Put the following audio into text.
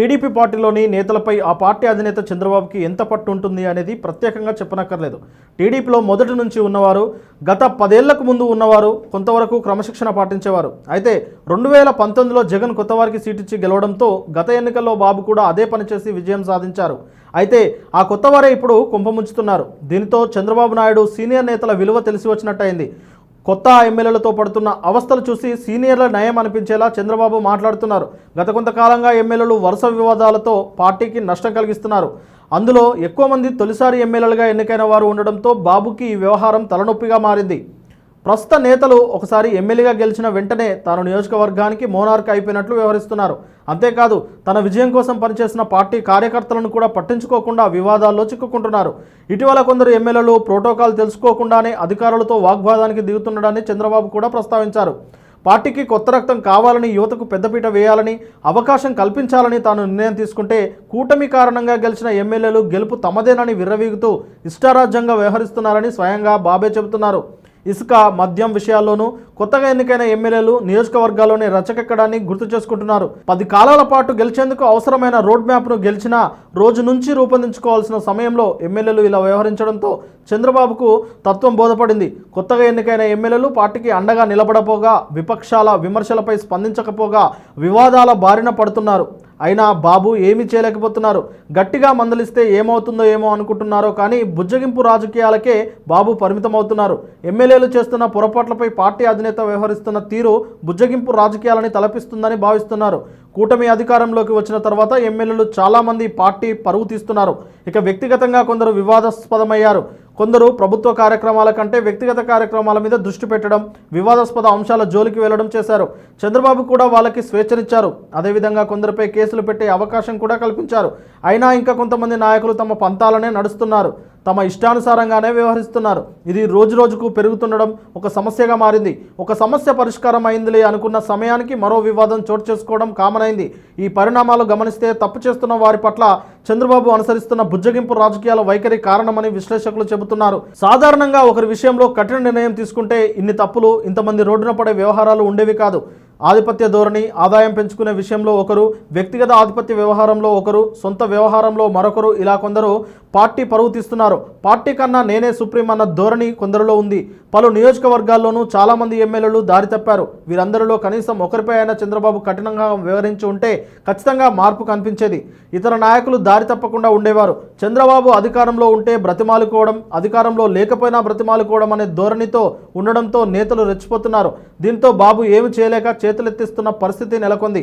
TDP పార్టీలోని నేతలపై ఆ పార్టీ అధినేత చంద్రబాబుకి ఎంత పట్టు ఉంటుంది అనేది ప్రత్యేకంగా చెప్పనక్కర్లేదు. టీడీపీలో మొదటి నుంచి ఉన్నవారు గత పదేళ్ళకు ముందు ఉన్నవారు కొంతవరకు క్రమశిక్షణ పాటించేవారు. అయితే రెండు వేల పంతొమ్మిదిలో జగన్ కొత్తవారికి సీటిచ్చి గెలవడంతో గత ఎన్నికల్లో బాబు కూడా అదే పనిచేసి విజయం సాధించారు. అయితే ఆ కొత్తవారే ఇప్పుడు కుంభముంచుతున్నారు. దీనితో చంద్రబాబు నాయుడు సీనియర్ నేతల విలువ తెలిసి వచ్చినట్టయింది కొత్త ఎమ్మెల్యేలతో పడుతున్న అవస్థలు చూసి సీనియర్ల నయం అనిపించేలా చంద్రబాబు మాట్లాడుతున్నారు. గత కొంతకాలంగా ఎమ్మెల్యేలు వరుస వివాదాలతో పార్టీకి నష్టం కలిగిస్తున్నారు. అందులో ఎక్కువ మంది తొలిసారి ఎమ్మెల్యేలుగా ఎన్నికైన వారు ఉండడంతో బాబుకి ఈ వ్యవహారం తలనొప్పిగా మారింది. ప్రస్తుత నేతలు ఒకసారి ఎమ్మెల్యేగా గెలిచిన వెంటనే తాను నియోజకవర్గానికి మోనార్క్ అయిపోయినట్లు వ్యవహరిస్తున్నారు అంతేకాదు తన విజయం కోసం పనిచేసిన పార్టీ కార్యకర్తలను కూడా పట్టించుకోకుండా వివాదాల్లో చిక్కుకుంటున్నారు. ఇటీవల కొందరు ఎమ్మెల్యేలు ప్రోటోకాల్ తెలుసుకోకుండానే అధికారులతో వాగ్వాదానికి దిగుతుండడాన్ని చంద్రబాబు కూడా ప్రస్తావించారు. పార్టీకి కొత్త రక్తం కావాలని యువతకు పెద్దపీట వేయాలని అవకాశం కల్పించాలని తాను నిర్ణయం తీసుకుంటే కూటమి కారణంగా గెలిచిన ఎమ్మెల్యేలు గెలుపు తమదేనని విర్రవీగుతూ ఇష్టారాజ్యంగా వ్యవహరిస్తున్నారని స్వయంగా బాబే చెబుతున్నారు. ఇసుక మద్యం విషయాల్లోనూ కొత్తగా ఎన్నికైన ఎమ్మెల్యేలు నియోజకవర్గాల్లోనే రచకెక్కడాన్ని గుర్తు చేసుకుంటున్నారు. పది కాలాల పాటు గెలిచేందుకు అవసరమైన రోడ్ మ్యాప్ను గెలిచిన రోజు నుంచి రూపొందించుకోవాల్సిన సమయంలో ఎమ్మెల్యేలు ఇలా వ్యవహరించడంతో చంద్రబాబుకు తత్వం బోధపడింది. కొత్తగా ఎన్నికైన ఎమ్మెల్యేలు పార్టీకి అండగా నిలబడపోగా విపక్షాల విమర్శలపై స్పందించకపోగా వివాదాల బారిన పడుతున్నారు. అయినా బాబు ఏమీ చేయలేకపోతున్నారు. గట్టిగా మందలిస్తే ఏమవుతుందో ఏమో అనుకుంటున్నారో కానీ బుజ్జగింపు రాజకీయాలకే బాబు పరిమితమవుతున్నారు. ఎమ్మెల్యేలు చేస్తున్న పొరపాట్లపై పార్టీ అధినేత వ్యవహరిస్తున్న తీరు బుజ్జగింపు రాజకీయాలని తలపిస్తుందని భావిస్తున్నారు. కూటమి అధికారంలోకి వచ్చిన తర్వాత ఎమ్మెల్యేలు చాలామంది పార్టీ పరువు తీస్తున్నారు. ఇక వ్యక్తిగతంగా కొందరు వివాదాస్పదమయ్యారు. కొందరు ప్రభుత్వ కార్యక్రమాల కంటే వ్యక్తిగత కార్యక్రమాల మీద దృష్టి పెట్టడం వివాదాస్పద అంశాల జోలికి వెళ్ళడం చేశారు. చంద్రబాబు కూడా వాళ్ళకి స్వేచ్ఛనిచ్చారు. అదేవిధంగా కొందరిపై కేసులు పెట్టే అవకాశం కూడా కల్పించారు. అయినా ఇంకా కొంతమంది నాయకులు తమ పంతాలనే నడుస్తున్నారు. తమ ఇష్టానుసారంగానే వ్యవహరిస్తున్నారు. ఇది రోజు రోజుకు పెరుగుతుండడం ఒక సమస్యగా మారింది. ఒక సమస్య పరిష్కారం అయిందిలే అనుకున్న సమయానికి మరో వివాదం చోటు చేసుకోవడం కామన్ అయింది ఈ పరిణామాలు గమనిస్తే తప్పు చేస్తున్న వారి పట్ల చంద్రబాబు అనుసరిస్తున్న బుజ్జగింపు రాజకీయాల వైఖరి కారణమని విశ్లేషకులు చెబుతున్నారు. సాధారణంగా ఒకరి విషయంలో కఠిన నిర్ణయం తీసుకుంటే ఇన్ని తప్పులు ఇంతమంది రోడ్డున పడే వ్యవహారాలు ఉండేవి కాదు. ఆధిపత్య ధోరణి ఆదాయం పెంచుకునే విషయంలో ఒకరు వ్యక్తిగత ఆధిపత్య వ్యవహారంలో ఒకరు సొంత వ్యవహారంలో మరొకరు ఇలా కొందరు పార్టీ పరువు తీస్తున్నారు. పార్టీ కన్నా నేనే సుప్రీం అన్న ధోరణి కొందరిలో ఉంది. పలు నియోజకవర్గాల్లోనూ చాలామంది ఎమ్మెల్యేలు దారి తప్పారు. వీరందరిలో కనీసం ఒకరిపై అయినా చంద్రబాబు కఠినంగా వివరించి ఉంటే ఖచ్చితంగా మార్పు కనిపించేది. ఇతర నాయకులు దారి తప్పకుండా ఉండేవారు. చంద్రబాబు అధికారంలో ఉంటే బ్రతిమాలుకోవడం అధికారంలో లేకపోయినా బ్రతిమాలుకోవడం అనే ధోరణితో ఉండడంతో నేతలు రెచ్చిపోతున్నారు. దీంతో బాబు ఏమి చేయలేక చేతులెత్తిస్తున్న పరిస్థితి నెలకొంది.